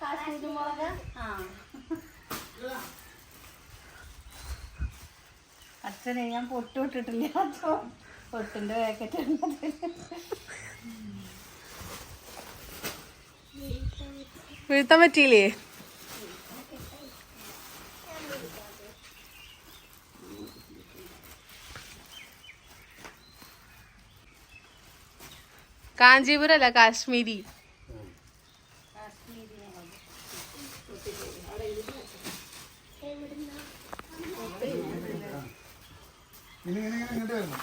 കാശ്മീരി മുളക്. ആ. അച്ഛനെ ഞാൻ പൊട്ട് ഇട്ടിട്ടില്ല പൊട്ടിന്റെ പാക്കറ്റ് വീഴ്ത്താൻ പറ്റിയില്ലേ? കാഞ്ചീപുരം അല്ല കാശ്മീരി. ഇനി ഇങ്ങനെ ഇങ്ങനെ ഇങ്ങോട്ട് വരണം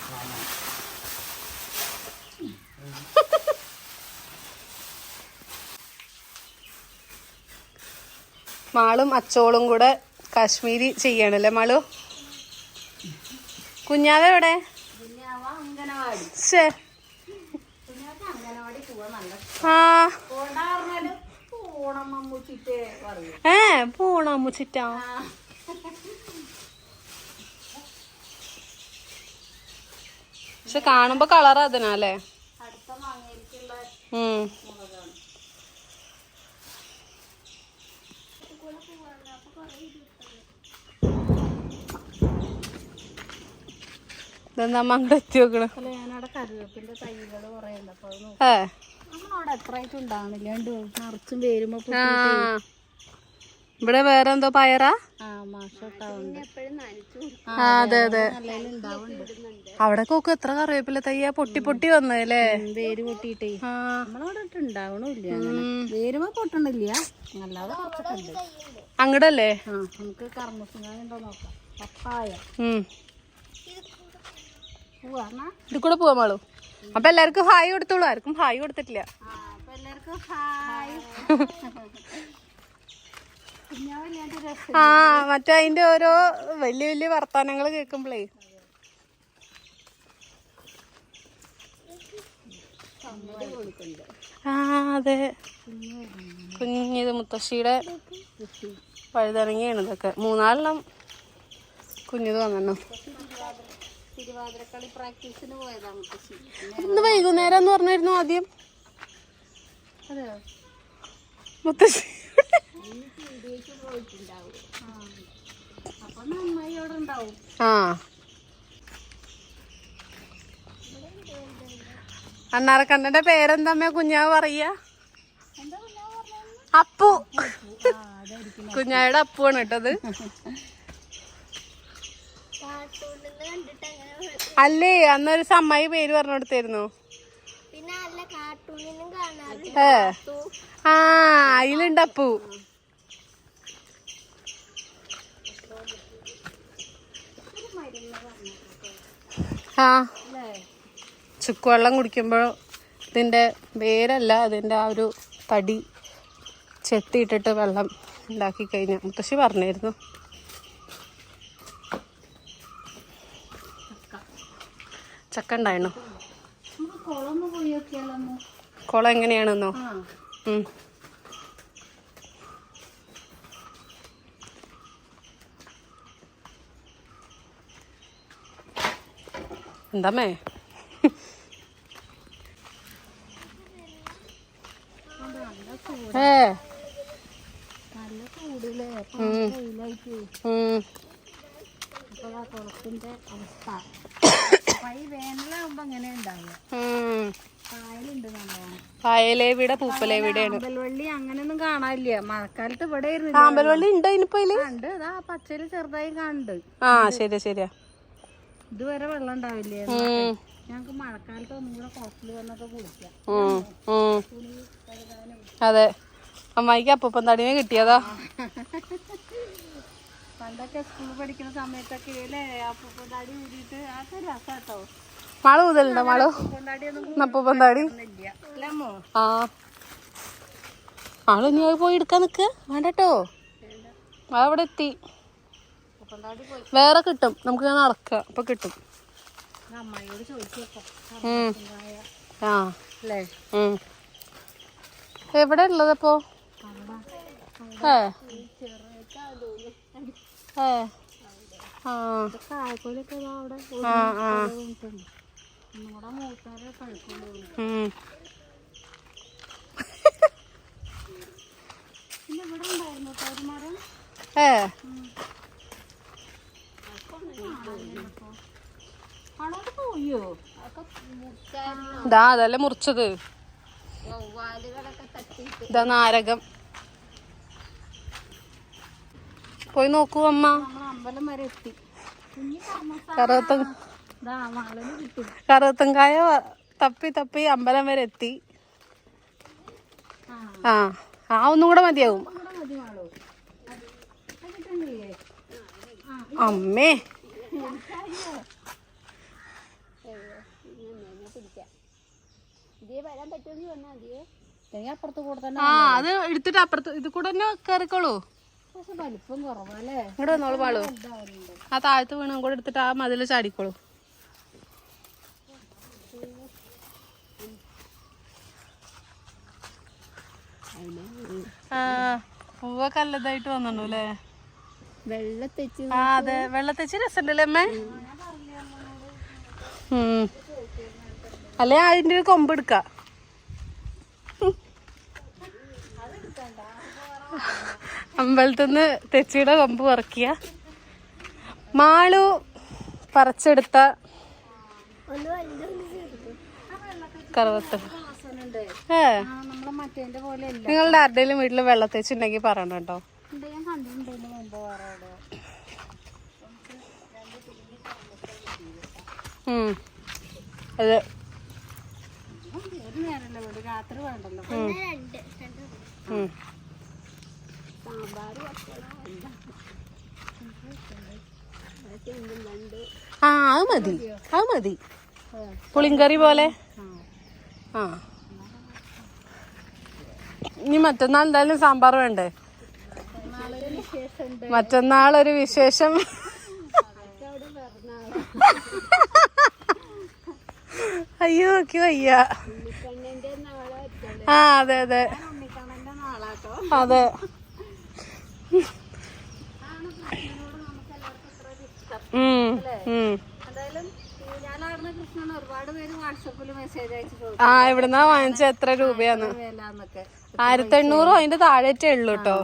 മാളും അച്ചോളും കൂടെ കാശ്മീരി ചെയ്യണല്ലേ മാളു? കുഞ്ഞാവ എവിടെ? ആ പോണ്ടാ പറഞ്ഞാലും പോണം മമ്മൂച്ചിട്ട് പറയും ഏ പോണ അമ്മുച്ചിറ്റാ പക്ഷെ കാണുമ്പോ കളർ അതിനാലേ. ഉം. ഇതെന്താ എത്തി നോക്കണ ഏ. നമ്മളവിടെ എത്രയായിട്ട് ഉണ്ടാവണില്ല. രണ്ട് നിറച്ചും വേരുമ്പോ ആ. ഇവിടെ വേറെ എന്തോ പയറാ? ആ ആ അതെ അതെ അവിടെ കൊക്ക് എത്ര കറിവേപ്പില തയ്യാ? പൊട്ടി പൊട്ടി വന്നതല്ലേ? വേര് പൊട്ടിട്ടേ ആ. നമ്മളവിടെ ഉണ്ടാവണില്ല വേരുമ്പോ പൊട്ടണില്ല. അല്ലാതെ ഉണ്ട്. അങ്ങടല്ലേ? ആ നമുക്ക് കർമ്മസിംഗ ഉണ്ടോ നോക്കാം. പപ്പായ. ഇത് കൂടെ പോവാ മാളു. അപ്പൊ എല്ലാവർക്കും ഹായ് കൊടുത്തോളൂ. ആർക്കും ഹായ് കൊടുത്തിട്ടില്ല. ആ മറ്റേ അതിന്റെ ഓരോ വലിയ വലിയ വർത്താനങ്ങൾ കേൾക്കുമ്പോഴേ ആ അതെ. കുഞ്ഞിത് മുത്തശ്ശിയുടെ വഴുതനങ്ങയാണ് ഇതൊക്കെ. മൂന്നാലെണ്ണം കുഞ്ഞിത് വന്നു തിരുവാതിരക്കളി പ്രാക്ടീസിന് പോയതാണ് ഇന്ന് വൈകുന്നേരം എന്ന് പറഞ്ഞിരുന്നു ആദ്യം. അതെയോ? മുത്തശ്ശി. ആ. അണ്ണാറക്കണ്ണന്റെ പേരെന്താ കുഞ്ഞാവ് പറയാ. അപ്പു. കുഞ്ഞായുടെ അപ്പുവാണ് കേട്ടത്. അല്ലേ അന്നൊരു സമ്മായി പേര് പറഞ്ഞു കൊടുത്തായിരുന്നു ഏ. ആ അതിലുണ്ട് അപ്പു. ആ. ചുക്കുവെള്ളം കുടിക്കുമ്പോൾ ഇതിന്റെ വേരല്ല അതിന്റെ ആ ഒരു തടി ചെത്തിയിട്ടിട്ട് വെള്ളം ഉണ്ടാക്കി കഴിഞ്ഞാൽ മുത്തശ്ശി പറഞ്ഞായിരുന്നു ചക്ക ഉണ്ടായിരുന്നു? കുളം എങ്ങനെയാണെന്നോ. എന്താമേ ഏ. നല്ല ചൂടില്ലേ അപ്പൊ ഉം. വെയിലായിട്ട് ഉം. ഇപ്പൊ ആ കുളത്തിന്റെ അവസ്ഥ അപ്പൊ ഈ വേനലാകുമ്പോ അങ്ങനെ ഉണ്ടാവുക ഉം. കായലുണ്ട് പായലേവിടെ പൂപ്പലേവിടെയാണ്. അമ്പൽവള്ളി അങ്ങനെയൊന്നും കാണാനില്ല. മഴക്കാലത്ത് ഇവിടെ ആമ്പൽവള്ളി ഉണ്ട് ഇനിയിപ്പോ കണ്ട് ഇതാ പച്ചയിൽ ചെറുതായി കണ്ട്. ആ ശരി ശരിയാ. ഇതുവരെ വെള്ളം ഉണ്ടാവില്ല. ഞങ്ങക്ക് മഴക്കാലത്ത് ഒന്നും കൂടെ കുളത്തിൽ വന്നൊക്കെ കുളിക്കാം. അതെ. അമ്മായിക്ക് അപ്പം തടിയെ കിട്ടിയതാ. പണ്ടൊക്കെ സ്കൂളിൽ പഠിക്കുന്ന സമയത്തൊക്കെ അല്ലേ അപ്പൂപ്പന്താടി ഊരിയിട്ട്. അതൊക്കെ രസാട്ടോ. മാൾ മുതലുണ്ടോ മാളു? അപ്പൂപ്പന്താടി ഒന്നും അപ്പൂപ്പൻ താടി ഇല്ല അല്ലമ്മോ ആ. ആൾ ഇനി അത് പോയി എടുക്കാൻ നിക്ക്. വേണ്ടട്ടോ. അവിടെ എത്തി. വേറെ കിട്ടും. നമുക്ക് ഞാൻ നടക്കുക അപ്പൊ കിട്ടും. ആ. എവിടെ ഉള്ളതപ്പോ ഏ. ഏ. ആ. ആ ആ. ഏ. ഇതാ അതല്ലേ മുറിച്ചത്. ഇതാ നാരകം. പോയി നോക്കൂ അമ്മ. അമ്പലം വരെ എത്തി. കറുത്ത കറുത്തങ്കായ തപ്പി തപ്പി അമ്പലം വരെ എത്തി. ആ. ആ ഒന്നും കൂടെ മതിയാവും. അമ്മേ. ആ അത് എടുത്തിട്ട് അപ്പുറത്ത് ഇത് കൂടെ തന്നെ കയറിക്കോളൂ. ഇങ്ങോട്ട് വന്നോളൂ പാളൂ ആ താഴത്ത് വീണും കൂടെ എടുത്തിട്ട് ആ മതിൽ ചാടിക്കോളൂ. പൂവൊക്കെ നല്ലതായിട്ട് വന്നു അല്ലേ? വെള്ളത്തെച്ച് ആ അതെ. വെള്ളത്തേച്ച് രസമുണ്ടല്ലേ അമ്മേ. അല്ലെ അതിന്റെ ഒരു കൊമ്പ് എടുക്ക. അമ്പലത്തിന്ന് തെച്ചിയുടെ കൊമ്പ് പറക്കിയ മാളു പറിച്ചെടുത്ത കറുവത്ത് ഏ. നമ്മളെ മറ്റേന്റെ പോലെ അല്ല നിങ്ങളുടെ ആരുടെയും വീട്ടിൽ വെള്ളത്തേച്ചുണ്ടെങ്കിൽ പറയണം കേട്ടോ. അത് രാത്രി വേണ്ടല്ലോ. ആ അത് മതി. അത് മതി. പുളിങ്കറി പോലെ. ആ. ഇനി മറ്റന്നാൾ എന്തായാലും സാമ്പാർ വേണ്ടേ? മറ്റന്നാൾ ഒരു വിശേഷം. അയ്യോ ഒക്കെ വയ്യ. ആ അതെ അതെ. അതെ. ഉം, ഉം. എന്തായാലും ഞാനാറിന് കൃഷ്ണൻ ഒരുപാട് പേര് വാട്സപ്പിൽ മെസ്സേജ് അയച്ചിട്ടുണ്ട് ആ ഇവിടുന്ന് വാങ്ങിച്ച എത്ര രൂപയാന്ന് എന്നൊക്കെ ആയിരത്തി എണ്ണൂറോ അതിന്റെ താഴേറ്റേ ഉള്ളു കേട്ടോ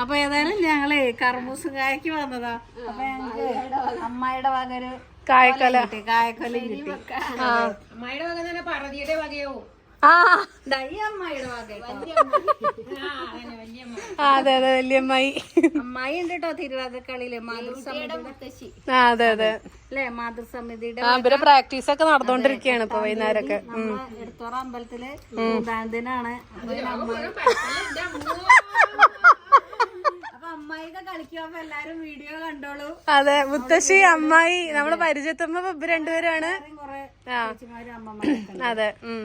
അപ്പൊ ഏതായാലും ഞങ്ങളേ കർമ്മൂസ് കായ്ക്ക് വന്നതാ. അപ്പൊ ഞങ്ങക്ക് അമ്മായിയുടെ വകര് കായ്ക്കല. കായ്ക്കല കിട്ടി. അമ്മായിയുടെ വക തന്നെ പറതിയുടെ വകയോ ആ. അതെ അതെ വല്യമ്മായി. അമ്മായി ഉണ്ട് കേട്ടോ തിരുവാതിരക്കളിയിൽ മാതൃസമിതി ആ അതെ അതെ. അല്ലെ മാതൃസമിതിയുടെ ആ ഇവരെ പ്രാക്ടീസ് ഒക്കെ നടന്നുകൊണ്ടിരിക്കുകയാണ് ഇപ്പൊ വൈകുന്നേരമൊക്കെ. എടുത്തോറ അമ്പലത്തിൽ കണ്ടോളൂ. അതെ മുത്തശ്ശി അമ്മായി നമ്മൾ പരിചയത്തുമ്പോ ഇവർ രണ്ടുപേരാണ്. കൊറേ ആ. ചേച്ചിമാരും അമ്മമാരും അതെ ഉം.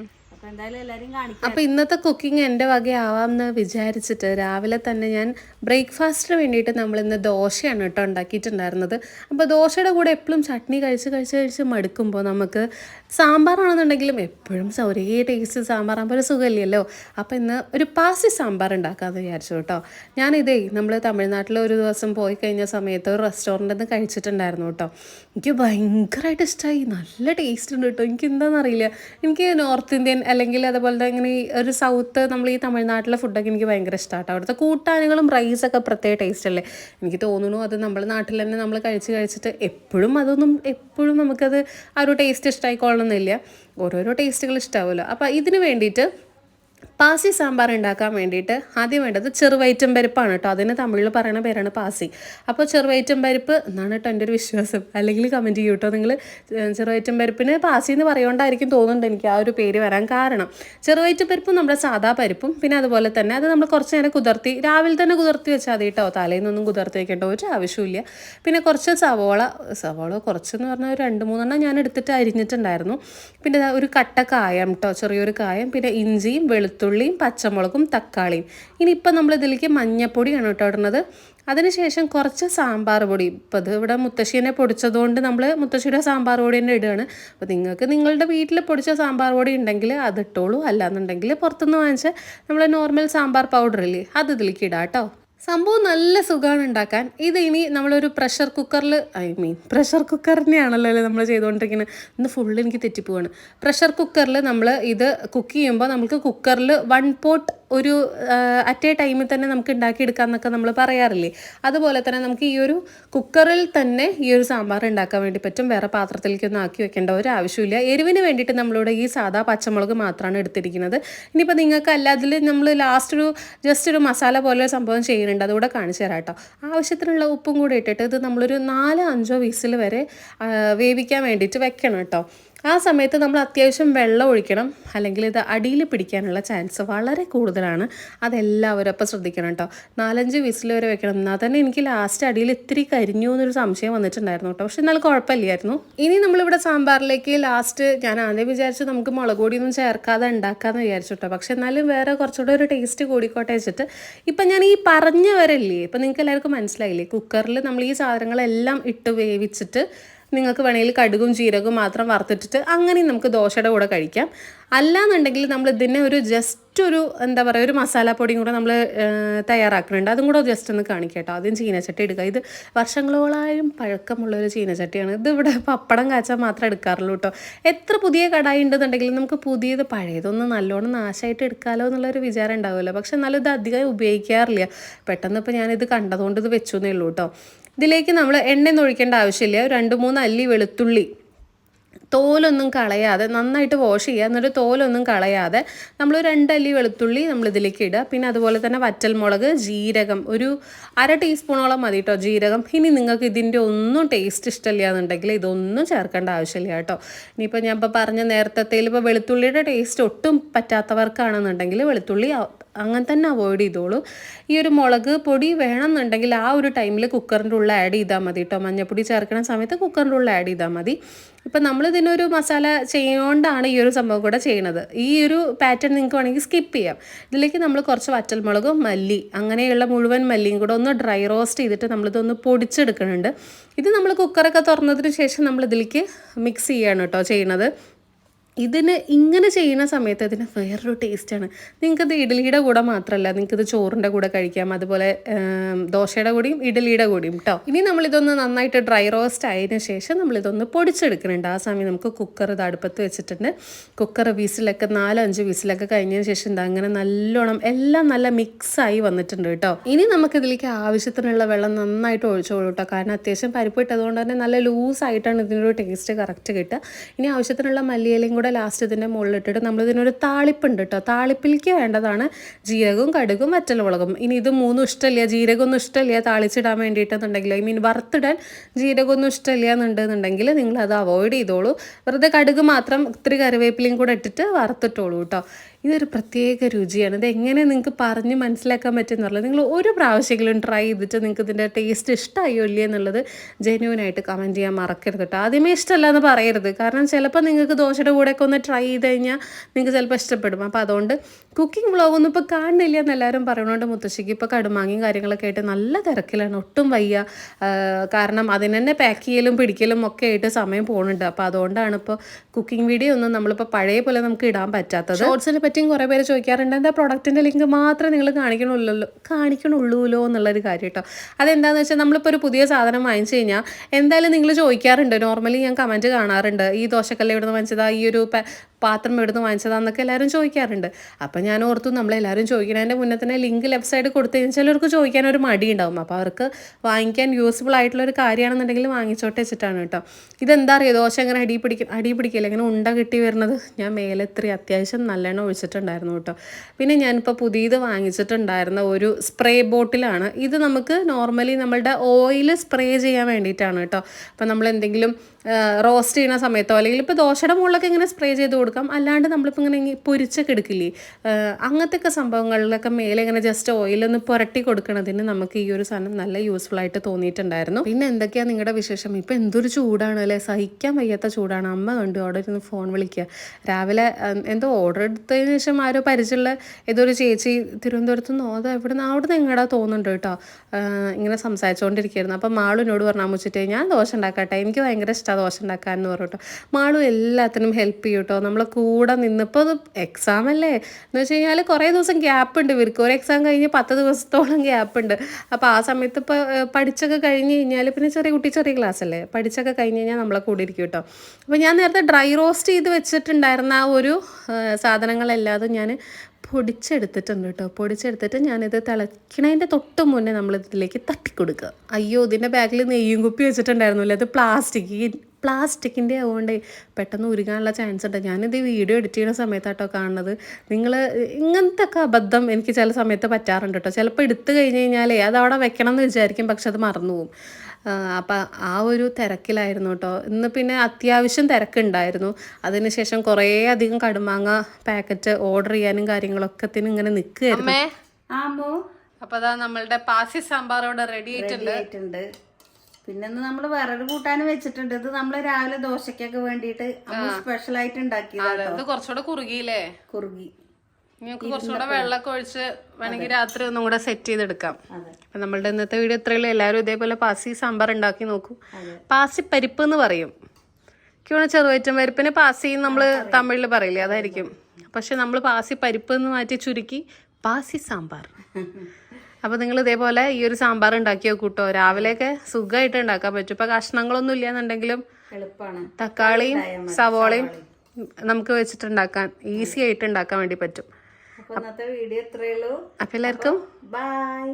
അപ്പോൾ ഇന്നത്തെ കുക്കിംഗ് എന്റെ വകയാവാം എന്ന് വിചാരിച്ചിട്ട് രാവിലെ തന്നെ ഞാൻ ബ്രേക്ക്ഫാസ്റ്റിന് വേണ്ടിയിട്ട് നമ്മൾ ഇന്ന് ദോശയാണ് കേട്ടോ ഉണ്ടാക്കിയിട്ടുണ്ടായിരുന്നത്. അപ്പോൾ ദോശയുടെ കൂടെ എപ്പോഴും ചട്നി കഴിച്ച് കഴിച്ച് കഴിച്ച് മടുക്കുമ്പോൾ നമുക്ക് സാമ്പാറാണെന്നുണ്ടെങ്കിലും എപ്പോഴും ഒരേ ടേസ്റ്റ് സാമ്പാറാകുമ്പോൾ ഒരു സുഖമില്ലല്ലോ. അപ്പോൾ ഇന്ന് ഒരു പാസി സാമ്പാർ ഉണ്ടാക്കാമെന്ന് വിചാരിച്ചു കേട്ടോ. ഞാനിതേ നമ്മൾ തമിഴ്നാട്ടിൽ ഒരു ദിവസം പോയി കഴിഞ്ഞ സമയത്ത് ഒരു റെസ്റ്റോറന്റിൽ നിന്ന് കഴിച്ചിട്ടുണ്ടായിരുന്നു കേട്ടോ. എനിക്ക് ഭയങ്കരമായിട്ട് ഇഷ്ടമായി നല്ല ടേസ്റ്റ് ഉണ്ട് കേട്ടോ. എനിക്ക് എന്താണെന്നറിയില്ല എനിക്ക് നോർത്ത് ഇന്ത്യൻ അല്ലെങ്കിൽ അതുപോലെ തന്നെ ഒരു സൗത്ത് നമ്മൾ ഈ തമിഴ്നാട്ടിലെ ഫുഡൊക്കെ എനിക്ക് ഭയങ്കര ഇഷ്ടമാണ് അവിടുത്തെ കൂട്ടാനുകളും റൈസൊക്കെ പ്രത്യേക ടേസ്റ്റ് അല്ലേ? എനിക്ക് തോന്നുന്നു അത് നമ്മൾ നാട്ടിൽ തന്നെ നമ്മൾ കഴിച്ച് കഴിച്ചിട്ട് എപ്പോഴും അതൊന്നും എപ്പോഴും നമുക്കത് ആ ഒരു ടേസ്റ്റ് ഇഷ്ടമായിക്കൊള്ളണമെന്നില്ല ഓരോരോ ടേസ്റ്റുകൾ ഇഷ്ടാവുമല്ലോ അപ്പോൾ ഇതിന് വേണ്ടിയിട്ട് പാസി സാമ്പാർ ഉണ്ടാക്കാൻ വേണ്ടിയിട്ട് ആദ്യം വേണ്ടത് ചെറുവയറ്റം പരിപ്പാണ് കേട്ടോ. അതിന് തമിഴിൽ പറയുന്ന പേരാണ് പാസി. അപ്പോൾ ചെറുവയറ്റം പരിപ്പ് എന്നാണ് കേട്ടോ എന്റെ ഒരു വിശ്വാസം. അല്ലെങ്കിൽ കമന്റ് ചെയ്യൂ കേട്ടോ. നിങ്ങൾ ചെറുവയറ്റം പരിപ്പിന് പാസി എന്ന് പറയുകൊണ്ടായിരിക്കും തോന്നുന്നുണ്ട് എനിക്ക് ആ ഒരു പേര് വരാൻ കാരണം. ചെറുവയറ്റം പരിപ്പും നമ്മുടെ സാധാ പരിപ്പും. പിന്നെ അതുപോലെ തന്നെ അത് നമ്മൾ കുറച്ച് നേരം കുതിർത്തി രാവിലെ തന്നെ കുതിർത്തി വെച്ചാൽ മതി കേട്ടോ. തലേന്നൊന്നും കുതിർത്തി വെക്കേണ്ട ഒരു ആവശ്യമില്ല പിന്നെ കുറച്ച് സവോള സവോള കുറച്ചെന്ന് പറഞ്ഞാൽ ഒരു രണ്ട് മൂന്നെണ്ണം ഞാൻ എടുത്തിട്ട് അരിഞ്ഞിട്ടുണ്ടായിരുന്നു. പിന്നെ ഒരു കട്ട കായം കേട്ടോ ചെറിയൊരു കായം. പിന്നെ ഇഞ്ചിയും വെളുത്തുള്ളിയും പച്ചമുളകും തക്കാളിയും. ഇനിയിപ്പോൾ നമ്മൾ ഇതിലേക്ക് മഞ്ഞപ്പൊടിയാണ് കേട്ടോ ഇടുന്നത്. അതിനുശേഷം കുറച്ച് സാമ്പാർ പൊടി. ഇപ്പോൾ ഇത് ഇവിടെ മുത്തശ്ശീനെ പൊടിച്ചതുകൊണ്ട് നമ്മൾ മുത്തശ്ശിയുടെ സാമ്പാർ പൊടി തന്നെ ഇടുകയാണ്. അപ്പോൾ നിങ്ങൾക്ക് നിങ്ങളുടെ വീട്ടിൽ പൊടിച്ച സാമ്പാർ പൊടി ഉണ്ടെങ്കിൽ അത് ഇട്ടോളൂ. അല്ലാന്നുണ്ടെങ്കിൽ പുറത്തുനിന്ന് വാങ്ങിച്ച നമ്മൾ നോർമൽ സാമ്പാർ പൗഡർ ഇല്ലേ അത് ഇതിലേക്ക് ഇടാം കേട്ടോ. സംഭവം നല്ല സുഖമാണ് ഉണ്ടാക്കാൻ. ഇത് ഇനി നമ്മളൊരു പ്രഷർ കുക്കറിൽ ഐ മീൻ പ്രഷർ കുക്കറിനെയാണല്ലോ അല്ലേ നമ്മൾ ചെയ്തുകൊണ്ടിരിക്കുന്നത് ഇന്ന് ഫുള്ള് എനിക്ക് തെറ്റിപ്പോവാണ്. പ്രഷർ കുക്കറിൽ നമ്മൾ ഇത് കുക്ക് ചെയ്യുമ്പോൾ നമുക്ക് കുക്കറിൽ വൺ പോട്ട് ഒരു അറ്റ് എ ടൈമിൽ തന്നെ നമുക്ക് ഉണ്ടാക്കിയെടുക്കാം എന്നൊക്കെ നമ്മൾ പറയാറില്ലേ? അതുപോലെ തന്നെ നമുക്ക് ഈ ഒരു കുക്കറിൽ തന്നെ ഈ ഒരു സാമ്പാർ ഉണ്ടാക്കാൻ വേണ്ടി പറ്റും. വേറെ പാത്രത്തിലേക്കൊന്നും ആക്കി വെക്കേണ്ട ഒരു ആവശ്യമില്ല. എരിവിന് വേണ്ടിയിട്ട് നമ്മളിവിടെ ഈ സാധാ പച്ചമുളക് മാത്രമാണ് എടുത്തിരിക്കുന്നത്. ഇനിയിപ്പോൾ നിങ്ങൾക്ക് അല്ലാതിൽ നമ്മൾ ലാസ്റ്റ് ഒരു ജസ്റ്റ് ഒരു മസാല പോലെ സംഭവം ചെയ്യുന്നുണ്ട്. അതുകൂടെ കാണിച്ചു തരാം കേട്ടോ. ആവശ്യത്തിനുള്ള ഉപ്പും കൂടി ഇട്ടിട്ട് ഇത് നമ്മളൊരു നാലോ അഞ്ചോ വീസിൽ വരെ വേവിക്കാൻ വേണ്ടിയിട്ട് വെക്കണം കേട്ടോ. ആ സമയത്ത് നമ്മൾ അത്യാവശ്യം വെള്ളം ഒഴിക്കണം അല്ലെങ്കിൽ ഇത് അടിയിൽ പിടിക്കാനുള്ള ചാൻസ് വളരെ കൂടുതലാണ്. അതെല്ലാവരും അപ്പോൾ ശ്രദ്ധിക്കണം കേട്ടോ നാലഞ്ച് വിസിൽ വരെ വെക്കണം. എന്നാൽ തന്നെ എനിക്ക് ലാസ്റ്റ് അടിയിൽ ഇത്തിരി കരിഞ്ഞു എന്നൊരു സംശയം വന്നിട്ടുണ്ടായിരുന്നു കേട്ടോ പക്ഷെ എന്നാലും കുഴപ്പമില്ലായിരുന്നു. ഇനി നമ്മളിവിടെ സാമ്പാറിലേക്ക് ലാസ്റ്റ് ഞാൻ ആദ്യം വിചാരിച്ചു നമുക്ക് മുളക് പൊടിയൊന്നും ചേർക്കാതെ ഉണ്ടാക്കാമെന്ന് വിചാരിച്ചു കേട്ടോ പക്ഷെ എന്നാലും വേറെ കുറച്ചുകൂടെ ഒരു ടേസ്റ്റ് കൂടിക്കോട്ടെ വെച്ചിട്ട് ഇപ്പം ഞാൻ ഈ പറഞ്ഞവരല്ലേ? ഇപ്പം നിങ്ങൾക്ക് എല്ലാവർക്കും മനസ്സിലായില്ലേ കുക്കറിൽ നമ്മൾ ഈ സാധനങ്ങളെല്ലാം ഇട്ട് വേവിച്ചിട്ട് നിങ്ങൾക്ക് വേണമെങ്കിൽ കടുകും ജീരകവും മാത്രം വറുത്തിട്ടിട്ട് അങ്ങനെയും നമുക്ക് ദോശയുടെ കൂടെ കഴിക്കാം. അല്ലാന്നുണ്ടെങ്കിൽ നമ്മൾ ഇതിനെ ഒരു ജസ്റ്റ് ഒരു എന്താ പറയുക ഒരു മസാലപ്പൊടിയും കൂടെ നമ്മൾ തയ്യാറാക്കുന്നുണ്ട്. അതും കൂടെ ജസ്റ്റ് ഒന്ന് കാണിക്കട്ടോ കേട്ടോ. ആദ്യം ചീനച്ചട്ടി എടുക്കുക ഇത് വർഷങ്ങളോളായും പഴക്കമുള്ള ഒരു ചീനച്ചട്ടിയാണ്. ഇത് ഇവിടെ പപ്പടം കാച്ചാൽ മാത്രം എടുക്കാറുള്ളൂ കേട്ടോ. എത്ര പുതിയ കടായി ഉണ്ടെന്നുണ്ടെങ്കിലും നമുക്ക് പുതിയത് പഴയതൊന്ന് നല്ലോണം നാശമായിട്ട് എടുക്കാമല്ലോ എന്നുള്ളൊരു വിചാരം ഉണ്ടാവുമല്ലോ. പക്ഷെ എന്നാലും ഇത് അധികം ഉപയോഗിക്കാറില്ല. പെട്ടെന്ന് ഇപ്പോൾ ഞാനിത് കണ്ടതുകൊണ്ട് ഇത് വെച്ചു എന്നേ ഉള്ളൂ കേട്ടോ. ഇതിലേക്ക് നമ്മൾ എണ്ണയൊന്നും ഒഴിക്കേണ്ട ആവശ്യമില്ല. രണ്ട് മൂന്ന് അല്ലി വെളുത്തുള്ളി തോലൊന്നും കളയാതെ നന്നായിട്ട് വാഷ് ചെയ്യുക. എന്നിട്ട് തോലൊന്നും കളയാതെ നമ്മൾ രണ്ടല്ലി വെളുത്തുള്ളി നമ്മൾ ഇതിലേക്ക് ഇടുക. പിന്നെ അതുപോലെ തന്നെ വറ്റൽമുളക് ജീരകം ഒരു അര ടീസ്പൂണോളം മതി കേട്ടോ ജീരകം. ഇനി നിങ്ങൾക്ക് ഇതിന്റെ ഒന്നും ടേസ്റ്റ് ഇഷ്ടമില്ല എന്നുണ്ടെങ്കിൽ ഇതൊന്നും ചേർക്കേണ്ട ആവശ്യമില്ല കേട്ടോ ഇനിയിപ്പോൾ ഞാൻ ഇപ്പോൾ പറഞ്ഞ നേരത്തെ ഇപ്പോൾ വെളുത്തുള്ളിയുടെ ടേസ്റ്റ് ഒട്ടും പറ്റാത്തവർക്കാണെന്നുണ്ടെങ്കിൽ വെളുത്തുള്ളി അങ്ങനെ തന്നെ അവോയ്ഡ് ചെയ്തോളൂ. ഈ ഒരു മുളക് പൊടി വേണമെന്നുണ്ടെങ്കിൽ ആ ഒരു ടൈമിൽ കുക്കറിന്റെ ഉള്ളിൽ ആഡ് ചെയ്താൽ മതി കേട്ടോ മഞ്ഞപ്പൊടി ചേർക്കുന്ന സമയത്ത് കുക്കറിന്റെ ഉള്ളിൽ ആഡ് ചെയ്താൽ മതി. ഇപ്പം നമ്മൾ ഇതിനൊരു മസാല ചെയ്യുകൊണ്ടാണ് ഈ ഒരു സംഭവം കൂടെ ചെയ്യണത്. ഈ ഒരു പാറ്റേൺ നിങ്ങൾക്ക് വേണമെങ്കിൽ സ്കിപ്പ് ചെയ്യാം. ഇതിലേക്ക് നമ്മൾ കുറച്ച് വറ്റൽമുളകും മല്ലി അങ്ങനെയുള്ള മുഴുവൻ മല്ലിയും കൂടെ ഒന്ന് ഡ്രൈ റോസ്റ്റ് ചെയ്തിട്ട് നമ്മളിതൊന്ന് പൊടിച്ചെടുക്കുന്നുണ്ട്. ഇത് നമ്മൾ കുക്കറൊക്കെ തുറന്നതിന് ശേഷം നമ്മൾ ഇതിലേക്ക് മിക്സ് ചെയ്യാണ് കേട്ടോ ചെയ്യണത്. ഇതിന് ഇങ്ങനെ ചെയ്യുന്ന സമയത്ത് ഇതിന് വേറൊരു ടേസ്റ്റാണ് നിങ്ങൾക്കത് ഇഡ്ഡലിയുടെ കൂടെ മാത്രമല്ല നിങ്ങൾക്കിത് ചോറിന്റെ കൂടെ കഴിക്കാം. അതുപോലെ ദോശയുടെ കൂടെയും ഇഡ്ഡലിയുടെ കൂടെയും കേട്ടോ ഇനി നമ്മളിതൊന്ന് നന്നായിട്ട് ഡ്രൈ റോസ്റ്റ് ആയതിനു ശേഷം നമ്മളിതൊന്ന് പൊടിച്ചെടുക്കുന്നുണ്ട്. ആ സമയം നമുക്ക് കുക്കർ ഇത് അടുപ്പത്ത് വെച്ചിട്ടുണ്ട്. കുക്കർ വിസിലൊക്കെ അഞ്ച് വിസിലൊക്കെ കഴിഞ്ഞതിന് ശേഷം എന്താ അങ്ങനെ നല്ലോണം എല്ലാം നല്ല മിക്സായി വന്നിട്ടുണ്ട് കേട്ടോ ഇനി നമുക്കിതിലേക്ക് ആവശ്യത്തിനുള്ള വെള്ളം നന്നായിട്ട് ഒഴിച്ചോളൂ കേട്ടോ കാരണം അത്യാവശ്യം പരിപ്പ് ഇട്ടതുകൊണ്ട് തന്നെ നല്ല ലൂസായിട്ടാണ് ഇതിനൊരു ടേസ്റ്റ് കറക്റ്റ് കിട്ടുക. ഇനി ആവശ്യത്തിനുള്ള മല്ലിയിലയും കൂടെ ലാസ്റ്റ് ഇതിന്റെ മുകളിലിട്ടിട്ട് നമ്മളിതിനൊരു താളിപ്പുണ്ട് കേട്ടോ താളിപ്പിലേക്ക് വേണ്ടതാണ് ജീരകവും കടുകും വറ്റൽമുളകും. ഇനി ഇത് മൂന്നും ഇഷ്ടമില്ല. ജീരകമൊന്നും ഇഷ്ടമില്ല. താളിച്ചിടാൻ വേണ്ടിയിട്ടെന്നുണ്ടെങ്കിൽ ഐ മീൻ വറുത്തിടാൻ ജീരകമൊന്നും ഇഷ്ടമില്ല എന്നുണ്ടെന്നുണ്ടെങ്കിൽ നിങ്ങൾ അത് അവോയ്ഡ് ചെയ്തോളൂ. വെറുതെ കടുക് മാത്രം ഇത്തിരി കറിവേപ്പിലയും കൂടെ ഇട്ടിട്ട് വറുത്തിട്ടോളൂ കേട്ടോ ഇതൊരു പ്രത്യേക രുചിയാണ്. ഇത് എങ്ങനെ നിങ്ങൾക്ക് പറഞ്ഞ് മനസ്സിലാക്കാൻ പറ്റുമെന്നുള്ളത് നിങ്ങൾ ഒരു പ്രാവശ്യമെങ്കിലും ട്രൈ ചെയ്തിട്ട് നിങ്ങൾക്ക് ഇതിന്റെ ടേസ്റ്റ് ഇഷ്ടമായോ ഇല്ലേ എന്നുള്ളത് ജെന്യൂനായിട്ട് കമന്റ് ചെയ്യാൻ മറക്കരുത് കേട്ടോ. ആദ്യമേ ഇഷ്ടമല്ല എന്ന് പറയരുത്. കാരണം ചിലപ്പോൾ നിങ്ങൾക്ക് ദോശയുടെ കൂടെയൊക്കെ ഒന്ന് ട്രൈ ചെയ്ത് കഴിഞ്ഞാൽ നിങ്ങൾക്ക് ചിലപ്പോൾ ഇഷ്ടപ്പെടും. അപ്പോൾ അതുകൊണ്ട് കുക്കിംഗ് വ്ളോഗൊന്നും ഇപ്പോൾ കാണുന്നില്ല എന്ന് എല്ലാവരും പറയണോണ്ട് മുത്തശ്ശിക്ക് ഇപ്പോൾ കടുമാങ്ങിയും കാര്യങ്ങളൊക്കെ ആയിട്ട് നല്ല തിരക്കിലാണ്. ഒട്ടും വയ്യ. കാരണം അതിന് തന്നെ പാക്ക് ചെയ്യലും പിടിക്കലും ഒക്കെ ആയിട്ട് സമയം പോകുന്നുണ്ട്. അപ്പോൾ അതുകൊണ്ടാണ് ഇപ്പോൾ കുക്കിംഗ് വീഡിയോ ഒന്നും നമ്മളിപ്പോൾ പഴയ പോലെ നമുക്ക് ഇടാൻ പറ്റാത്തത്. ഷോർട്സിനെ പറ്റിയും കുറേ പേര് ചോദിക്കാറുണ്ട് എന്താ പ്രൊഡക്റ്റിന്റെ ലിങ്ക് മാത്രമേ നിങ്ങൾ കാണിക്കണുള്ളൂ കാണിക്കണുള്ളൂല്ലോ എന്നുള്ളൊരു കാര്യം കേട്ടോ. അതെന്താണെന്ന് വെച്ചാൽ നമ്മളിപ്പോൾ ഒരു പുതിയ സാധനം വാങ്ങിച്ചു കഴിഞ്ഞാൽ എന്തായാലും നിങ്ങൾ ചോദിക്കാറുണ്ട്. നോർമലി ഞാൻ കമന്റ് കാണാറുണ്ട്. ഈ ദോശക്കല്ല ഇവിടുന്ന് വാങ്ങിച്ചതാ? ഈ ഒരു പാത്രം എവിടുന്ന് വാങ്ങിച്ചതാന്നൊക്കെ എല്ലാവരും ചോദിക്കാറുണ്ട്. അപ്പം ഞാൻ ഓർത്തു നമ്മളെല്ലാവരും ചോദിക്കണതിന്റെ മുന്നേ തന്നെ ലിങ്ക് ലെഫ്റ്റ് സൈഡ് കൊടുത്തു കഴിഞ്ഞാൽ ചിലർക്ക് ചോദിക്കാൻ ഒരു മടി ഉണ്ടാവും അപ്പോൾ അവർക്ക് വാങ്ങിക്കാൻ യൂസ്ഫുൾ ആയിട്ടുള്ള ഒരു കാര്യമാണെന്നുണ്ടെങ്കിൽ വാങ്ങിച്ചോട്ടെ വെച്ചിട്ടാണ് കേട്ടോ. ഇതെന്താ അറിയോ? ദോശ ഇങ്ങനെ അടി പിടിക്കും അടി പിടിക്കില്ല? ഇങ്ങനെ ഉണ്ട കിട്ടി വരുന്നത്? ഞാൻ മേലെത്രി അത്യാവശ്യം നല്ലെണ്ണം ഒഴിച്ചിട്ടുണ്ടായിരുന്നു കേട്ടോ. പിന്നെ ഞാനിപ്പോൾ പുതിയത് വാങ്ങിച്ചിട്ടുണ്ടായിരുന്ന ഒരു സ്പ്രേ ബോട്ടിലാണ് ഇത് നമുക്ക് നോർമലി നമ്മളുടെ ഓയിൽ സ്പ്രേ ചെയ്യാൻ വേണ്ടിയിട്ടാണ് കേട്ടോ. അപ്പം നമ്മൾ എന്തെങ്കിലും റോസ്റ്റ് ചെയ്യുന്ന സമയത്തോ അല്ലെങ്കിൽ ഇപ്പോൾ ദോശയുടെ മുകളിലൊക്കെ ഇങ്ങനെ സ്പ്രേ ചെയ്ത് കൊടുക്കാം. അല്ലാണ്ട് നമ്മളിപ്പോൾ ഇങ്ങനെ പൊരിച്ചൊക്കെ എടുക്കില്ലേ? അങ്ങനത്തെയൊക്കെ സംഭവങ്ങളിലൊക്കെ മേലെ ഇങ്ങനെ ജസ്റ്റ് ഓയിലൊന്ന് പുരട്ടി കൊടുക്കണതിന് നമുക്ക് ഈ ഒരു സാധനം നല്ല യൂസ്ഫുൾ ആയിട്ട് തോന്നിയിട്ടുണ്ടായിരുന്നു. പിന്നെ എന്തൊക്കെയാണ് നിങ്ങളുടെ വിശേഷം? ഇപ്പോൾ എന്തൊരു ചൂടാണ് അല്ലേ? സഹിക്കാൻ വയ്യാത്ത ചൂടാണ്. അമ്മ കണ്ടു അവിടെ ഇരുന്ന് ഫോൺ വിളിക്കുക. രാവിലെ എന്തോ ഓർഡർ എടുത്തതിന് ശേഷം ആരോ പരിചയമുള്ള ഏതോ ഒരു ചേച്ചി തിരുവനന്തപുരത്ത് നിന്ന്? അതോ എവിടെ നിന്ന് അവിടെ നിന്ന് എങ്ങടാ തോന്നുന്നുണ്ട് കേട്ടോ. ഇങ്ങനെ സംസാരിച്ചുകൊണ്ടിരിക്കുകയായിരുന്നു അപ്പം മാളിനോട് പറഞ്ഞാൽ മുച്ചിട്ട് ഞാൻ ദോശ ഉണ്ടാക്കട്ടെ. എനിക്ക് ഭയങ്കര ഇഷ്ടമാണ് ദോശ ഉണ്ടാക്കാൻ എന്ന് പറഞ്ഞു കേട്ടോ മാളു എല്ലാത്തിനും ഹെൽപ്പ് ചെയ്യും കേട്ടോ നമ്മളെ കൂടെ നിന്നിപ്പോൾ അത് എക്സാം അല്ലേ? എന്ന് വെച്ച് കഴിഞ്ഞാൽ കുറേ ദിവസം ഗ്യാപ്പ് ഉണ്ട് ഇവർക്ക്. ഒരു എക്സാം കഴിഞ്ഞ് പത്ത് ദിവസത്തോളം ഗ്യാപ്പ് ഉണ്ട്. അപ്പോൾ ആ സമയത്ത് ഇപ്പോൾ പഠിച്ചൊക്കെ കഴിഞ്ഞ് കഴിഞ്ഞാൽ പിന്നെ ചെറിയ കുട്ടി ചെറിയ ക്ലാസ് അല്ലേ? പഠിച്ചൊക്കെ കഴിഞ്ഞ് കഴിഞ്ഞാൽ നമ്മളെ കൂടെ ഇരിക്കും കേട്ടോ. അപ്പോൾ ഞാൻ നേരത്തെ ഡ്രൈ റോസ്റ്റ് ചെയ്ത് വെച്ചിട്ടുണ്ടായിരുന്ന ആ ഒരു സാധനങ്ങളെല്ലാതും ഞാൻ പൊടിച്ചെടുത്തിട്ടുണ്ട് കേട്ടോ. പൊടിച്ചെടുത്തിട്ട് ഞാനിത് തിളയ്ക്കണതിന്റെ തൊട്ട് മുന്നേ നമ്മൾ ഇതിലേക്ക് തട്ടിക്കൊടുക്കുക. അയ്യോ ഇതിന്റെ ബാഗിൽ നെയ്യും കുപ്പി വെച്ചിട്ടുണ്ടായിരുന്നില്ല. അത് പ്ലാസ്റ്റിക് പ്ലാസ്റ്റിക്കിന്റെ ആവുകൊണ്ട് പെട്ടെന്ന് ഉരുകാനുള്ള ചാൻസ് ഉണ്ട്. ഞാനിത് ഈ വീഡിയോ എഡിറ്റ് ചെയ്യുന്ന സമയത്താട്ടോ കാണുന്നത്. നിങ്ങൾ ഇങ്ങനത്തെ ഒക്കെ അബദ്ധം എനിക്ക് ചില സമയത്ത് പറ്റാറുണ്ട് കേട്ടോ. ചിലപ്പോൾ എടുത്തു കഴിഞ്ഞ് കഴിഞ്ഞാൽ അത് അവിടെ വെക്കണം എന്ന് വിചാരിക്കും പക്ഷെ അത് മറന്നു പോകും. അപ്പം ആ ഒരു തിരക്കിലായിരുന്നു കേട്ടോ. ഇന്ന് പിന്നെ അത്യാവശ്യം തിരക്കുണ്ടായിരുന്നു. അതിനുശേഷം കുറേ അധികം കടുമാങ്ങ പാക്കറ്റ് ഓർഡർ ചെയ്യാനും കാര്യങ്ങളൊക്കെ ഇങ്ങനെ നിൽക്കുകയായിരുന്നു. അപ്പൊ അപ്പോൾ അതാ നമ്മളുടെ പാസി സാമ്പാർ ഇവിടെ റെഡി റെഡി ആയിട്ടുണ്ട്. പിന്നെ നമ്മൾ വേറൊരു കൂട്ടാനും വെച്ചിട്ടുണ്ട്. ഇത് നമ്മൾ രാവിലെ ദോശക്കൊക്കെ വേണ്ടിയിട്ട് സ്പെഷ്യൽ ആയിട്ട് ഉണ്ടാക്കിയത് കുറച്ചുകൂടെ കുറുകിയില്ലേ? കുറുകി. കുറച്ചുകൂടെ വെള്ളമൊക്കെ ഒഴിച്ച് വേണമെങ്കിൽ രാത്രി ഒന്നും കൂടെ സെറ്റ് ചെയ്തെടുക്കാം. അപ്പൊ നമ്മളുടെ ഇന്നത്തെ വീഡിയോ ഇത്രയുള്ളൂ. എല്ലാവരും ഇതേപോലെ പാസി സാമ്പാർ ഉണ്ടാക്കി നോക്കൂ. പാസി പരിപ്പ് എന്ന് പറയും. ക്യൂണ ചെറുവയറ്റം പരിപ്പിന് പാസി നമ്മൾ തമിഴിൽ പറയില്ലേ? അതായിരിക്കും. പക്ഷെ നമ്മൾ പാസി പരിപ്പ് എന്ന് മാറ്റി ചുരുക്കി പാസി സാമ്പാർ അപ്പോൾ നിങ്ങൾ ഇതേപോലെ ഈ ഒരു സാമ്പാർ ഉണ്ടാക്കി നോക്കൂട്ടോ രാവിലെയൊക്കെ സുഖമായിട്ട് ഉണ്ടാക്കാൻ പറ്റും. ഇപ്പം കഷ്ണങ്ങളൊന്നും ഇല്ലാന്നുണ്ടെങ്കിലും എളുപ്പമാണ് തക്കാളിയും സവോളയും നമുക്ക് വെച്ചിട്ടുണ്ടാക്കാൻ ഈസി ആയിട്ട് ഉണ്ടാക്കാൻ വേണ്ടി പറ്റും. അപ്പം എല്ലാവർക്കും ബൈ